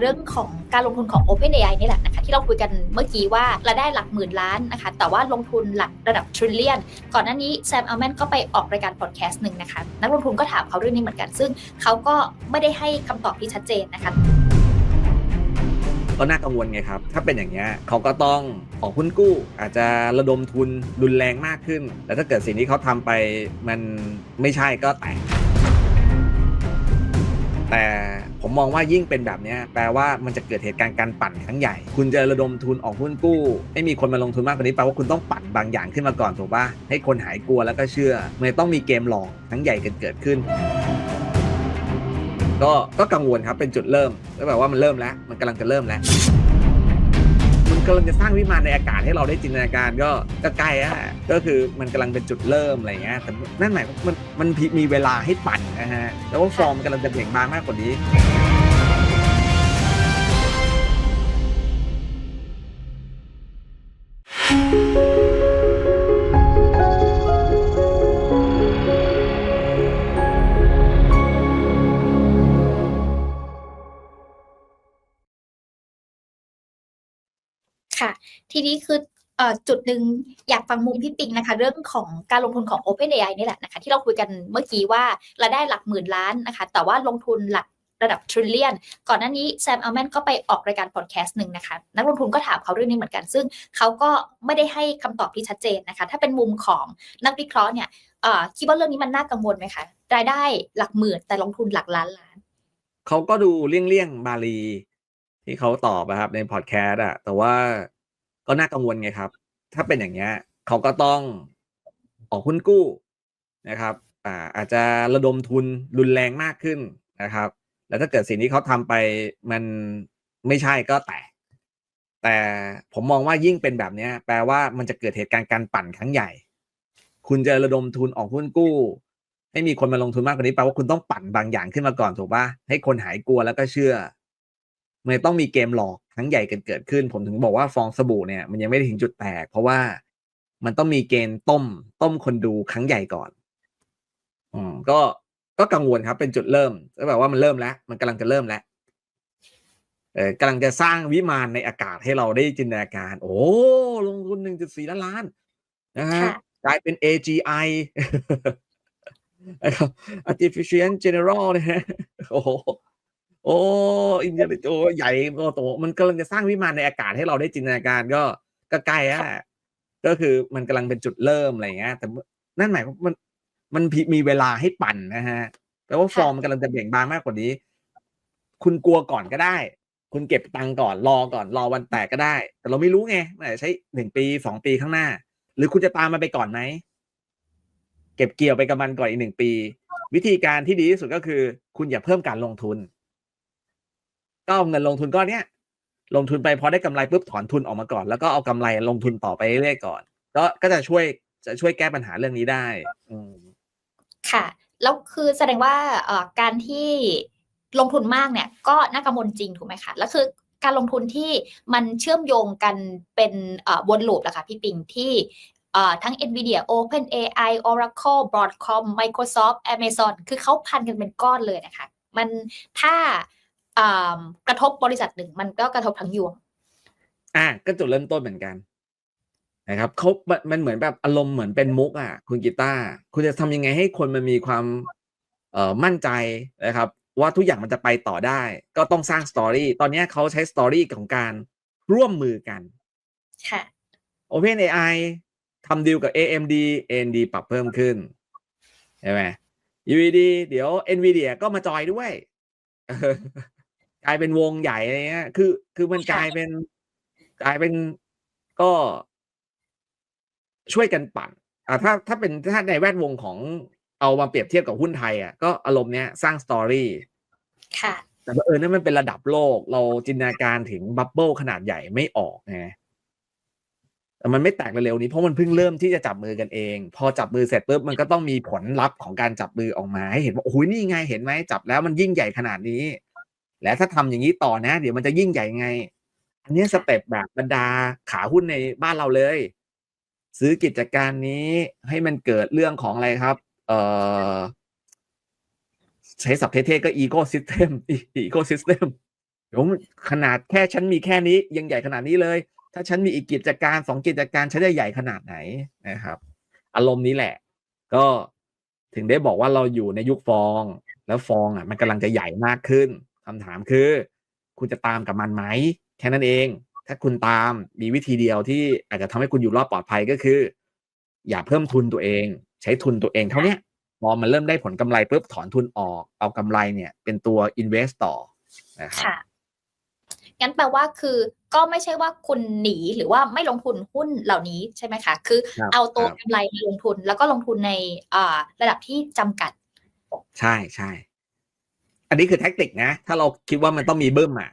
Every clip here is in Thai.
เรื่องของการลงทุนของ OpenAI นี่แหละนะคะที่เราคุยกันเมื่อกี้ว่ารายได้หลักหมื่นล้านนะคะแต่ว่าลงทุนหลักระดับ trillion ก่อนหน้านี้แซมอัลแมนก็ไปออกรายการพอดแคสต์หนึ่งนะคะนักลงทุนก็ถามเขาเรื่องนี้เหมือนกัน ซึ่งเขาก็ไม่ได้ให้คำตอบที่ชัดเจนนะคะก็น่ากังวลไงครับ ถ้าเป็นอย่างเงี้ยเขาก็ต้องออกหุ้นกู้อาจจะระดมทุนรุนแรงมากขึ้น แต่ถ้าเกิดสิ่งที่เขาทำไปมันไม่ใช่ก็แตกแต่ ผมมองว่ายิ่งเป็นแบบนี้แปลว่ามันจะเกิดเหตุการณ์การปั่นครั้งใหญ่ คุณจะระดมทุนออกหุ้นกู้ให้มีคนมาลงทุนมากกว่านี้แปลว่าคุณต้องปั่นบางอย่างขึ้นมาก่อนถูกปะให้คนหายกลัวแล้วก็เชื่อมันต้องมีเกมหลอกครั้งใหญ่กันเกิดขึ้นก็ก็กังวลครับเป็นจุดเริ่มแล้วแบบว่ามันเริ่มแล้ว มันกำลังจะเริ่มแล้ว กำลังจะสร้างวิมานในอากาศให้เราได้จินตนาการก็ก็ใกล้แล้วก็คือมันกำลังเป็นจุดเริ่มอะไรเงี้ยแต่นั่นหมายความมันมันมีเวลาให้ปั่นนะฮะแล้วว่าฟอร์มกำลังจะเบ่งบานมากกว่านี้ ทีนี้คือจุดหนึ่งอยากฟังมุมพี่ปิงนะคะ เรื่องของการลงทุนของ OpenAI นี่แหละนะคะที่เราคุยกันเมื่อกี้ว่ารายได้หลักหมื่นล้านนะคะ แต่ว่าลงทุนหลักระดับ trillion ก่อนหน้านี้แซมอัลแมนก็ไปออกรายการพอดแคสต์หนึ่งนะคะ นักลงทุนก็ถามเขาเรื่องนี้เหมือนกัน ซึ่งเขาก็ไม่ได้ให้คำตอบที่ชัดเจนนะคะ ถ้าเป็นมุมของนักวิเคราะห์เนี่ยคิดว่าเรื่องนี้มันน่ากังวลไหมคะ รายได้หลักหมื่นแต่ลงทุนหลักล้านล้าน เขาก็ดูเลี่ยงๆบาลี ที่เขาตอบอะครับในพอดแคสต์อะแต่ว่า ก็น่ากังวลไงครับ ถ้าเป็นอย่างเงี้ยเขาก็ต้องออกหุ้นกู้นะครับอ่าอาจจะระดมทุนรุนแรงมากขึ้นนะครับ แล้วถ้าเกิดสิ่งที่เขาทำไปมันไม่ใช่ก็แตกแต่ผมมองว่ายิ่งเป็นแบบเนี้ยแปลว่ามันจะเกิดเหตุการณ์การปั่นครั้งใหญ่ คุณจะระดมทุนออกหุ้นกู้ ให้มีคนมาลงทุนมากกว่านี้แปลว่าคุณต้องปั่นบางอย่างขึ้นมาก่อนถูกปะให้คนหายกลัวแล้วก็เชื่อ มันต้องมีเกมหลอกครั้งใหญ่กันเกิดขึ้น ผมถึงบอกว่าฟองสบู่เนี่ยมันยังไม่ได้ถึงจุดแตก เพราะว่ามันต้องมีเกณฑ์ต้ม ต้มคนดูครั้งใหญ่ก่อน อืมก็ก็กังวลครับ เป็นจุดเริ่มแล้วแบบว่ามันเริ่มแล้ว มันกำลังจะเริ่มแล้วเออกำลังจะสร้างวิมานในอากาศให้เราได้จินตนาการ โอ้ลงทุนหนึ่งจุดสี่ล้านล้านนะฮะค่ะกลายเป็น AGI นะครับ artificial general นะฮะโอ้ โหโอ้อินเดียโอ้ใหญ่โตโตมันกำลังจะสร้างวิมานในอากาศให้เราได้จินตนาการก็ก็ใกล้แล้วแหละก็คือมันกำลังเป็นจุดเริ่มอะไรเงี้ยแต่นั่นหมายความมันมันมีเวลาให้ปั่นนะฮะแปลว่าฟอร์มมันกำลังจะเบ่งบานมากกว่านี้ คุณกลัวก่อนก็ได้ คุณเก็บตังค์ก่อนรอก่อนรอวันแตกก็ได้ แต่เราไม่รู้ไงมันอาจจะใช้หนึ่งปีสองปีข้างหน้า หรือคุณจะตามมาไปก่อนไหมเก็บเกี่ยวไปกับมันก่อนอีกหนึ่งปี วิธีการที่ดีที่สุดก็คือ คุณอย่าเพิ่มการลงทุน ก็เอาเงินลงทุนก้อนเนี้ยลงทุนไปพอได้กำไรปุ๊บถอนทุนออกมาก่อน แล้วก็เอากำไรลงทุนต่อไปเรื่อยๆก่อน ก็ก็จะช่วยจะช่วยแก้ปัญหาเรื่องนี้ได้ อืค่ะ แล้วคือแสดงว่าเอ่อการที่ลงทุนมากเนี่ย ก็น่ากังวลจริงถูกไหมคะแล้วคือการลงทุนที่มันเชื่อมโยงกันเป็นวนลูปแหละค่ะพี่ปิงที่เอ่อทั้ง Nvidia OpenAI Oracle Broadcom Microsoft Amazon คือเขาพันกันเป็นก้อนเลยนะคะ มันถ้า กระทบบริษัทหนึ่ง มันก็กระทบทั้งยวง อะก็จุดเริ่มต้นเหมือนกัน นะครับเขามันมันเหมือนแบบอารมณ์เหมือนเป็นมุกอะ คุณกีตาร์คุณจะทำยังไงให้คนมันมีความ เอ่อมั่นใจนะครับ ว่าทุกอย่างมันจะไปต่อได้ ก็ต้องสร้างสตอรี่ตอนเนี้ยเขาใช้สตอรี่ของการร่วมมือกัน ค่ะ OpenAI ทำดีลกับ AMD AMD ปรับเพิ่มขึ้นใช่ไหม UVD เดี๋ยว NVIDIA ก็มาจอยด้วยเออ กลายเป็นวงใหญ่อะไรเงี้ย คือ คือมันกลายเป็น กลายเป็นก็ ช่วยกันปั่น อ่าถ้าถ้าเป็นถ้าในแวดวงของเอามาเปรียบเทียบกับหุ้นไทยอะก็อารมณ์เนี้ยสร้างสตอรี่ค่ะ แต่บังเออนั่นมันเป็นระดับโลก เราจินตนาการถึงบับเบิลขนาดใหญ่ไม่ออกไงแต่มันไม่แตกเร็วๆนี้เพราะมันเพิ่งเริ่มที่จะจับมือกันเอง พอจับมือเสร็จปุ๊บมันก็ต้องมีผลลัพธ์ของการจับมือออกมาให้เห็นว่าโอ้โหนี่ไงเห็นไหมจับแล้วมันยิ่งใหญ่ขนาดนี้ และถ้าทำอย่างนี้ต่อนะ เดี๋ยวมันจะยิ่งใหญ่ไง อันนี้สเต็ปแบบบรรดาขาหุ้นในบ้านเราเลย ซื้อกิจการนี้ให้มันเกิดเรื่องของอะไรครับ เอ่อใช้ศัพท์เท่ๆก็อีโคซิสเต็มอีโคซิสเต็มเดี๋ยวขนาดแค่ฉันมีแค่นี้ยังใหญ่ขนาดนี้เลย ถ้าฉันมีอีกกิจการสองกิจการฉันจะใหญ่ขนาดไหนนะครับ อารมณ์นี้แหละ ก็ถึงได้บอกว่าเราอยู่ในยุคฟอง แล้วฟองอะ มันกำลังจะใหญ่มากขึ้น คำถามคือ คุณจะตามกับมันไหมแค่นั้นเอง ถ้าคุณตามมีวิธีเดียวที่อาจจะทำให้คุณอยู่รอดปลอดภัยก็คือ อย่าเพิ่มทุนตัวเอง ใช้ทุนตัวเองเท่าเนี้ยพอมันเริ่มได้ผลกำไรปุ๊บถอนทุนออก เอากำไรเนี่ย เป็นตัว invest ต่อนะครับค่ะงั้นแปลว่าคือก็ไม่ใช่ว่าคุณหนีหรือว่าไม่ลงทุนหุ้นเหล่านี้ใช่ไหมคะคือครับเอาตัวครับกำไรมาลงทุนแล้วก็ลงทุนในอ่าระดับที่จำกัด ใช่ใช่ อันนี้คือแท็กติกนะ ถ้าเราคิดว่ามันต้องมีบึ้มอะ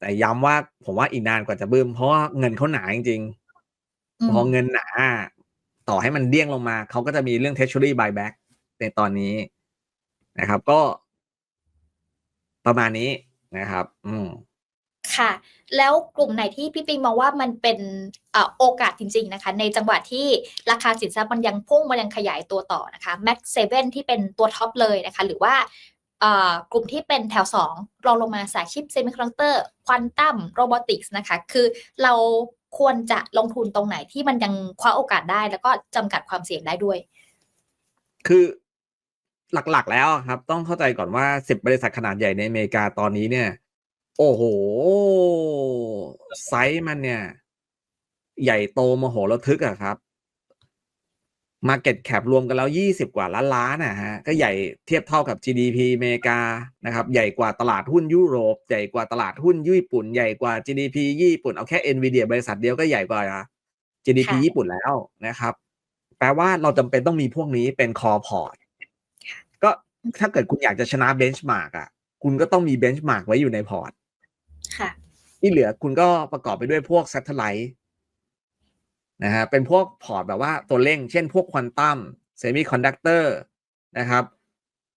แต่ย้ำว่าผมว่าอีกนานกว่าจะบึ้ม เพราะว่าเงินเขาหนาจริงอืมๆพอเงินหนาต่อให้มันเดี้ยงลงมา เขาก็จะมีเรื่อง treasury buyback ในตอนนี้นะครับ ก็ ประมาณนี้นะครับ อืมค่ะ แล้วกลุ่มไหนที่พี่ปิงมองว่ามันเป็นเอ่อโอกาสจริง ๆ นะคะ ในจังหวะที่ราคาสินทรัพย์มันยังพุ่งมันยังขยายตัวต่อนะคะ Max 7ที่เป็นตัวท็อปเลยนะคะ หรือว่าเอ่อ กลุ่มที่เป็นแถว 2 รองลงมาสายชิปเซมิคอนดักเตอร์ควอนตัมโรบอติกส์นะคะ คือเราควรจะลงทุนตรงไหนที่มันยังคว้าโอกาสได้ แล้วก็จำกัดความเสี่ยงได้ด้วย คือหลักๆแล้วครับ ต้องเข้าใจก่อนว่าสิบบริษัทขนาดใหญ่ในอเมริกาตอนนี้เนี่ย โอ้โห ไซส์มันเนี่ย ใหญ่โตมโหฬารทึกอะครับ Market Cap รวมกันแล้วยี่สิบกว่าล้านล้านนะฮะก็ใหญ่เทียบเท่ากับ GDP อเมริกานะครับใหญ่กว่าตลาดหุ้นยุโรป ใหญ่กว่าตลาดหุ้นญี่ปุ่น ใหญ่กว่า GDP ญี่ปุ่นเอาแค่ Nvidia บริษัทเดียวก็ใหญ่กว่า GDP ค่ะญี่ปุ่นแล้วนะครับ แปลว่าเราจำเป็นต้องมีพวกนี้เป็นคอพอร์ตก็ถ้าเกิดคุณอยากจะชนะเบนช์มาร์กอะคุณก็ต้องมีเบนช์มาร์กไว้อยู่ในพอร์ตค่ะที่เหลือคุณก็ประกอบไปด้วยพวก s a t e l l i t e นะฮะเป็นพวกพอร์ตแบบว่าตัวเร่ง เช่นพวกควอนตัมเซมิคอนดักเตอร์นะครับ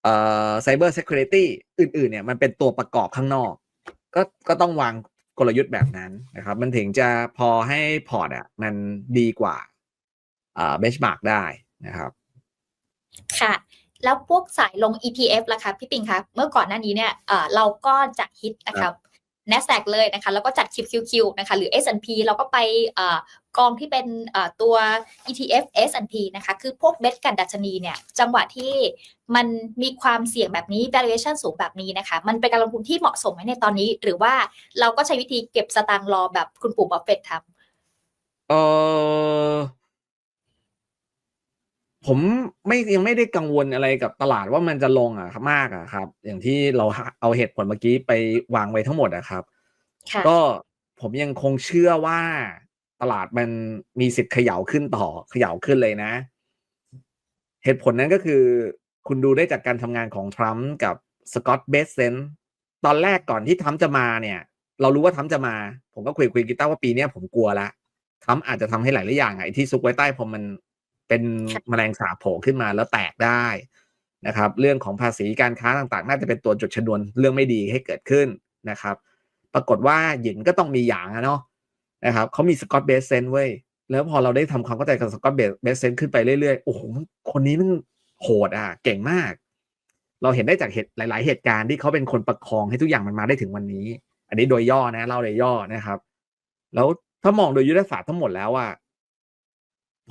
เอ่อไซเบอร์เซ u r i t y อื่นๆเนี่ยมันเป็นตัวประกอบข้างนอก ก็ก็ต้องวางกลยุทธ์แบบนั้นนะครับ มันถึงจะพอให้พอร์ตอะมันดีกว่าอ่าเบนช์มาร์กได้นะครับ ค่ะ แล้วพวกสายลง ETF ล่ะคะพี่ปิงคะเมื่อก่อนหน้านี้เนี่ยเออเราก็จะฮิตนะครับ NASDAQ เลยนะคะ แล้วก็จัด QQQ นะคะ หรือ S&P เราก็ไปอกองที่เป็นตัว ETF S&P นะคะ คือพวกเบสกันดัชนีเนี่ย จังหวะที่มันมีความเสี่ยงแบบนี้ valuation สูงแบบนี้นะคะ มันเป็นการลงทุนที่เหมาะสมไหมในตอนนี้ หรือว่าเราก็ใช้วิธีเก็บสตางค์รอแบบคุณปู่บัฟเฟตทำเออผม ไม่ยังไม่ได้กังวลอะไรกับตลาดว่ามันจะลงอะครับมากอะครับ อย่างที่เราเอาเหตุผลเมื่อกี้ไปวางไว้ทั้งหมดอะครับค่ะก็ผมยังคงเชื่อว่าตลาดมันมีสิทธิ์เขย่าขึ้นต่อเขย่าขึ้นเลยนะ เหตุผลนั้นก็คือ คุณดูได้จากการทำงานของทรัมป์กับสกอตต์เบสเซนตอนแรกก่อนที่ทรัมป์จะมาเนี่ย เรารู้ว่าทรัมป์จะมา ผมก็คุยคุยกับกีตาร์ว่าปีเนี้ยผมกลัวละทรัมป์อาจจะทำให้หลายๆอย่างอะไอ้ที่ซุกไว้ใต้ผมมัน เป็นแมลงสาบโผล่ขึ้นมาแล้วแตกได้นะครับ เรื่องของภาษีการค้าต่างๆ น่าจะเป็นตัวจุดชนวนเรื่องไม่ดีให้เกิดขึ้นนะครับ ปรากฏว่าหยินก็ต้องมีอย่างอะเนาะนะครับเขามีสกอตเบสเซนเว้ยแล้วพอเราได้ทำความเข้าใจกับสกอตเบสเซนขึ้นไปเรื่อยๆ โอ้โหคนนี้มันโหดอะ เก่งมาก เราเห็นได้จากเหตุหลาย ๆ เหตุการณ์ที่เขาเป็นคนประคองให้ทุกอย่างมันมาได้ถึงวันนี้ อันนี้โดยย่อนะเล่าโดยย่อนะครับ แล้วถ้ามองโดยยุทธศาสตร์ทั้งหมดแล้วอะ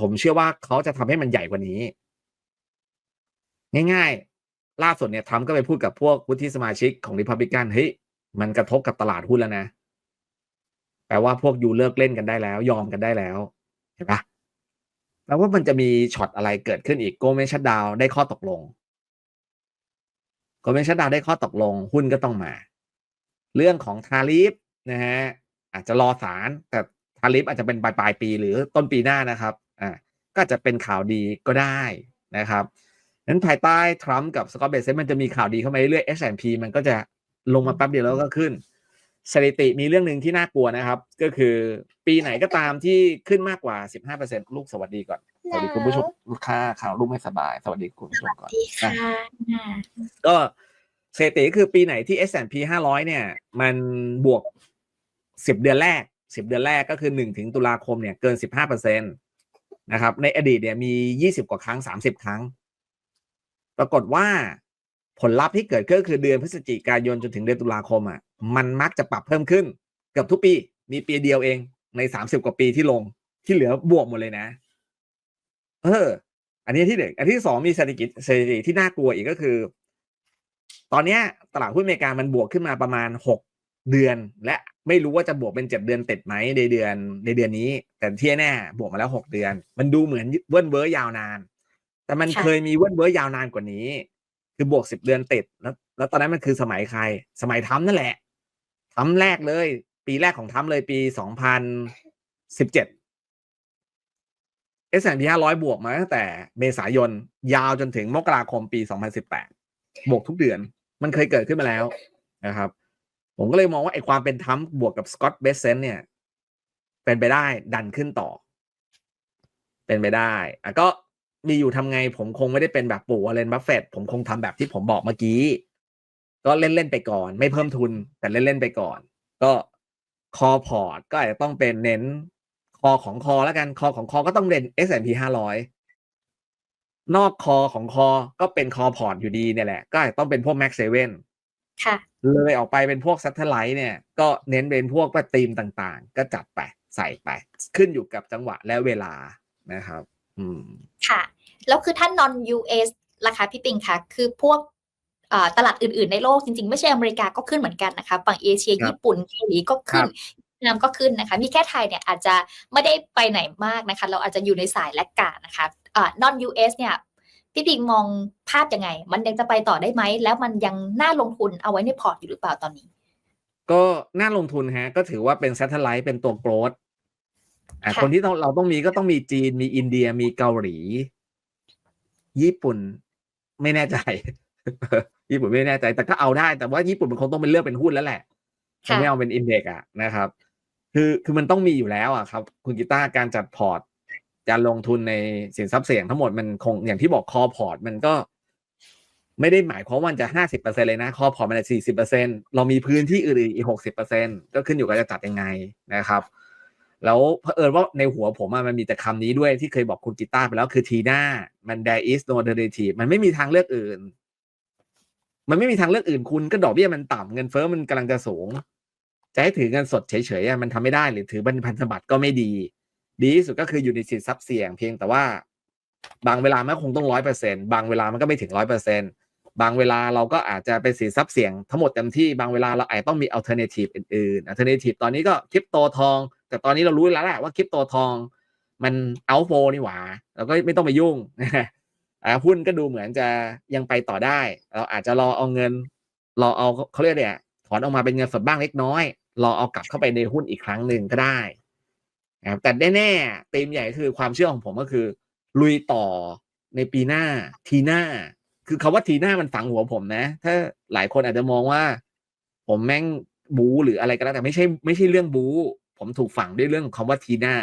ผมเชื่อว่าเขาจะทำให้มันใหญ่กว่านี้ ง่าย ๆ ล่าสุดเนี่ยทรัมป์ก็ไปพูดกับพวกวุฒิสมาชิกของริพับลิกันเฮ้ยมันกระทบกับตลาดหุ้นแล้วนะแปลว่าพวกยูเลิกเล่นกันได้แล้ว ยอมกันได้แล้วเห็นปะแปลว่ามันจะมีช็อตอะไรเกิดขึ้นอีกโกลเมนชัดดาวได้ข้อตกลงโกลเมนชัดดาวได้ข้อตกลง หุ้นก็ต้องมา เรื่องของทาริฟนะฮะอาจจะรอสารแต่ทาริฟอาจจะเป็นปลายปลายปีหรือต้นปีหน้านะครับ ก็อาจจะเป็นข่าวดีก็ได้นะครับนั้นภายใต้ทรัมป์กับสกอตเบสเซนมันจะมีข่าวดีเข้ามาเรื่อยๆ S&P มันก็จะลงมาแป๊บเดียวแล้วก็ขึ้น สถิติมีเรื่องหนึ่งที่น่ากลัวนะครับ ก็คือปีไหนก็ตามที่ขึ้นมากกว่า 15%ลูกสวัสดีก่อน สวัสดีคุณผู้ชมลูกค้าข่าวลูกไม่สบาย สวัสดีคุณผู้ชมก่อนดีค่ะก็สถิติก็คือปีไหนที่ S&P 500 เนี่ย มันบวก 10 เดือนแรก 10 เดือนแรกก็คือ 1 ถึงตุลาคมเนี่ยเกิน 15% นะครับ ในอดีตเนี่ยมี 20 กว่าครั้ง 30 ครั้ง ปรากฏว่าผลลัพธ์ที่เกิดก็คือเดือนพฤศจิกายนจนถึงเดือนตุลาคมอะมันมักจะปรับเพิ่มขึ้นเกือบทุกปี มีปีเดียวเองในสามสิบกว่าปีที่ลงที่เหลือบวกหมดเลยนะ เออ อันนี้ที่หนึ่งอันที่สองมีเศรษฐกิจเศรษฐกิจที่น่ากลัวอีกก็คือ ตอนนี้ตลาดหุ้นอเมริกามันบวกขึ้นมาประมาณหก เดือนและไม่รู้ว่าจะบวกเป็นเจ็ดเดือนติดไหมในเดือนในเดือนนี้ แต่ที่แน่บวกมาแล้วหกเดือน มันดูเหมือนเวิ้นเว้อยาวนาน แต่มันค่ะเคยมีเวิ้นเว้อยาวนานกว่านี้ คือบวกสิบเดือนติดแล้วแล้วตอนนั้นมันคือสมัยใคร สมัยทำนั่นแหละทำแรกเลย ปีแรกของทำเลยปีสองพันสิบเจ็ด S&P 500บวกมาตั้งแต่เมษายนยาวจนถึงมกราคมปี2018บวกทุกเดือน มันเคยเกิดขึ้นมาแล้วนะครับ ผมก็เลยมองว่าไอ้ความเป็นทัมบวกกับสกอตเบสเซนเนี่ย เป็นไปได้ดันขึ้นต่อ เป็นไปได้อะก็มีอยู่ทำไงผมคงไม่ได้เป็นแบบปู่วอร์เรนบัฟเฟตผมคงทำแบบที่ผมบอกเมื่อกี้ ก็เล่น ๆ ไปก่อน ไม่เพิ่มทุนแต่เล่น ๆ ไปก่อน ก็คอพอร์ตก็อาจจะต้องเป็นเน้นคอของคอแล้วกันคอของคอก็ต้องเด่น S&P 500 นอกคอของคอก็เป็นคอพอร์ตอยู่ดีเนี่ยแหละ ก็อาจจะต้องเป็นพวก Max 7ค่ะ เลยออกไปเป็นพวก Satellite เนี่ย ก็เน้นเป็นพวกประตีมต่างๆ ก็จัดไปใส่ไป ขึ้นอยู่กับจังหวะและเวลานะครับ อืมค่ะ แล้วคือท่าน non US ราคาพี่ปิงค่ะคือพวกเอ่อตลาดอื่นๆในโลกจริงๆ ไม่ใช่อเมริกาก็ขึ้นเหมือนกันนะคะฝั่งเอเชียครับญี่ปุ่นเกาหลีก็ขึ้นครับเวียดนามก็ขึ้นนะคะ มีแค่ไทยเนี่ยอาจจะไม่ได้ไปไหนมากนะคะ เราอาจจะอยู่ในสายแลกกาดนะคะเอ่อ non US เนี่ย พี่ปิงมองภาพยังไง มันยังจะไปต่อได้ไหม แล้วมันยังน่าลงทุนเอาไว้ในพอร์ตอยู่หรือเปล่าตอนนี้ ก็น่าลงทุนฮะ ก็ถือว่าเป็น Satellite เป็นตัวโกรดอะค่ะคนที่ต้องเราต้องมีก็ต้องมีจีนมีอินเดียมีเกาหลี ญี่ปุ่นไม่แน่ใจ ญี่ปุ่นไม่แน่ใจ แต่ก็เอาได้ แต่ว่าญี่ปุ่นมันคงต้องเป็นเลือกเป็นหุ้นแล้วแหละคงค่ะไม่เอาเป็นอินเด็กซ์อะนะครับ คือคือมันต้องมีอยู่แล้วอะครับ คุณกีตาร์การจัดพอร์ต การลงทุนในสินทรัพย์เสี่ยงทั้งหมดมันคงอย่างที่บอกคอพอร์ตมันก็ไม่ได้หมายความว่ามันจะห้าสิบเปอร์เซ็นเลยนะคอพอร์ตมันสี่สิบเปอร์เซ็นเรามีพื้นที่อื่นอีกหกสิบเปอร์เซ็นก็ขึ้นอยู่กับจะจัดยังไงนะครับ แล้วเผอิญว่าในหัวผมมันมีแต่คำนี้ด้วยที่เคยบอกคุณกีตาร์ไปแล้วคือทีน่ามัน there is no alternative มันไม่มีทางเลือกอื่น มันไม่มีทางเลือกอื่นคุณก็ดอกเบี้ยมันต่ำเงินเฟ้อมันกำลังจะสูงจะให้ถือเงินสดเฉยๆมันทำไม่ได้หรือถือบันพันธบัตรก็ไม่ดี ดีที่สุดก็คืออยู่ในสินทรัพย์เสี่ยงเพียงแต่ว่า บางเวลามันคงต้องร้อยเปอร์เซ็นบางเวลามันก็ไม่ถึงร้อยเปอร์เซ็นบางเวลาเราก็อาจจะเป็นสินทรัพย์เสี่ยงทั้งหมดเต็มที่บางเวลาเราอาจต้องมี alternative อื่นๆ alternative ตอนนี้ก็คริปโตทอง แต่ตอนนี้เรารู้แล้วแหละว่าคริปโตทอง มัน outflow นี่หว่าเราก็ไม่ต้องไปยุ่งหุ้นก็ดูเหมือนจะยังไปต่อได้ เราอาจจะรอเอาเงินรอเอาเขาเรียกเนี่ยถอนออกมาเป็นเงินสดบ้างเล็กน้อย รอเอากลับเข้าไปในหุ้นอีกครั้งหนึ่งก็ได้ นะครับแต่แน่ๆธีมใหญ่คือความเชื่อของผมก็คือ ลุยต่อในปีหน้าทีหน้า คือคาว่าทีหน้ามันฝังหัวผมนะ ถ้าหลายคนอาจจะมองว่า ผมแม่งบูหรืออะไรก็แล้วแต่ไม่ใช่ไม่ใช่เรื่องบูผมถูกฝังด้วยเรื่องของคำว่าทีหน้า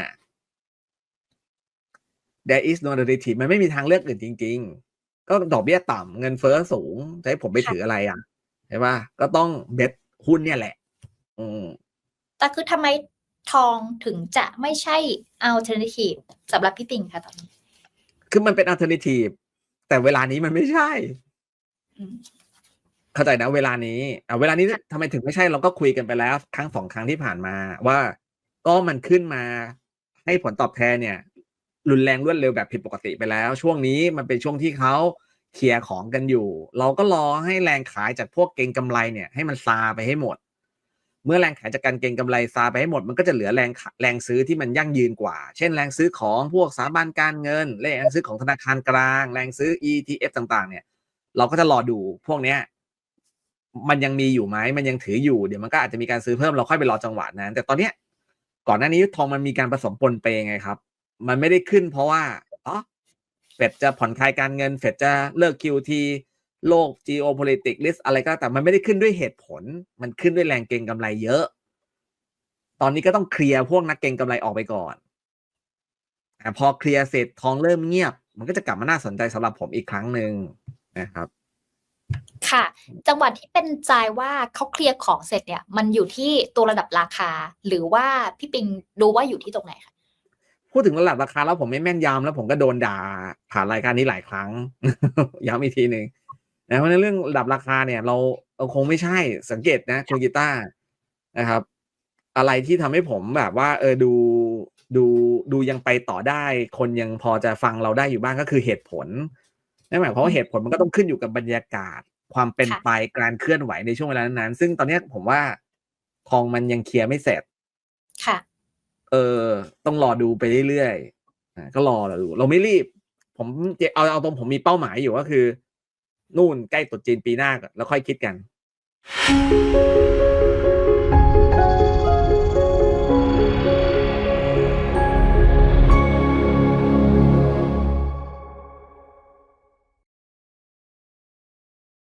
there is no alternative มันไม่มีทางเลือกอื่นจริง ๆ ก็ดอกเบี้ยต่ำเงินเฟ้อสูงจะให้ผมไปถืออะไรอะใช่ปะก็ต้องเบ็ดหุ้นเนี่ยแหละ อืมแต่คือทำไม ทองถึงจะไม่ใช่ alternative สำหรับพี่ปิงคะตอนนี้ คือมันเป็น alternative แต่เวลานี้มันไม่ใช่อืมเข้าใจนะ เวลานี้อะเวลานี้ทำไมถึงไม่ใช่เราก็คุยกันไปแล้ว ครั้งสองครั้งที่ผ่านมาว่า ก็มันขึ้นมาให้ผลตอบแทนเนี่ย รุนแรงรวดเร็วแบบผิดปกติไปแล้ว ช่วงนี้มันเป็นช่วงที่เขาเคลียร์ของกันอยู่ เราก็รอให้แรงขายจากพวกเก็งกำไรเนี่ย ให้มันซาไปให้หมด เมื่อแรงขายจากการเก็งกำไรซาไปให้หมดมันก็จะเหลือแรงแรงซื้อที่มันยั่งยืนกว่า เช่นแรงซื้อของพวกสถาบันการเงิน แรงซื้อของธนาคารกลาง แรงซื้อ ETF ต่างๆ เนี่ย เราก็จะรอดูพวกเนี้ยมันยังมีอยู่ไหมมันยังถืออยู่เดี๋ยวมันก็อาจจะมีการซื้อเพิ่มเราค่อยไปรอจังหวะนั้น แต่ตอนเนี้ยก่อนหน้านี้ทองมันมีการผสมปนเปไงครับ มันไม่ได้ขึ้นเพราะว่าอ๋อเฟดจะผ่อนคลายการเงินเฟดจะเลิก QT โลก geopolitics risk อะไรก็แต่มันไม่ได้ขึ้นด้วยเหตุผล มันขึ้นด้วยแรงเก็งกำไรเยอะ ตอนนี้ก็ต้องเคลียร์พวกนักเก็งกำไรออกไปก่อนอะพอเคลียร์เสร็จทองเริ่มเงียบ มันก็จะกลับมาน่าสนใจสำหรับผมอีกครั้งหนึ่งนะครับ ค่ะ จังหวัดที่เป็นใจว่าเขาเคลียร์ของเสร็จเนี่ย มันอยู่ที่ตัวระดับราคา หรือว่าพี่ปิงดูว่าอยู่ที่ตรงไหนคะพูดถึงระดับราคาแล้วผมไม่แม่นยำแล้วผมก็โดนด่าผ่านรายการนี้หลายครั้ง ย้ำอีกทีหนึ่ง นะเพราะฉะนั้นเรื่องระดับราคาเนี่ย เราเราคงไม่ใช่สังเกตนะคุณกีตาร์นะครับ อะไรที่ทำให้ผมแบบว่า เออดูดูดูยังไปต่อได้ คนยังพอจะฟังเราได้อยู่บ้างก็คือเหตุผลนั่นหมายความว่าเหตุผลมันก็ต้องขึ้นอยู่กับบรรยากาศ ความเป็นค่ะไปการเคลื่อนไหวในช่วงเวลานั้นๆซึ่งตอนเนี้ยผมว่าทองมันยังเคลียร์ไม่เสร็จ ค่ะ เออ ต้องรอดูไปเรื่อยๆอะก็รอดู เราไม่รีบ ผมเอาเอาตรงผมมีเป้าหมายอยู่ก็คือ นู่นใกล้ตุดจีนปีหน้าก่อนแล้วค่อยคิดกัน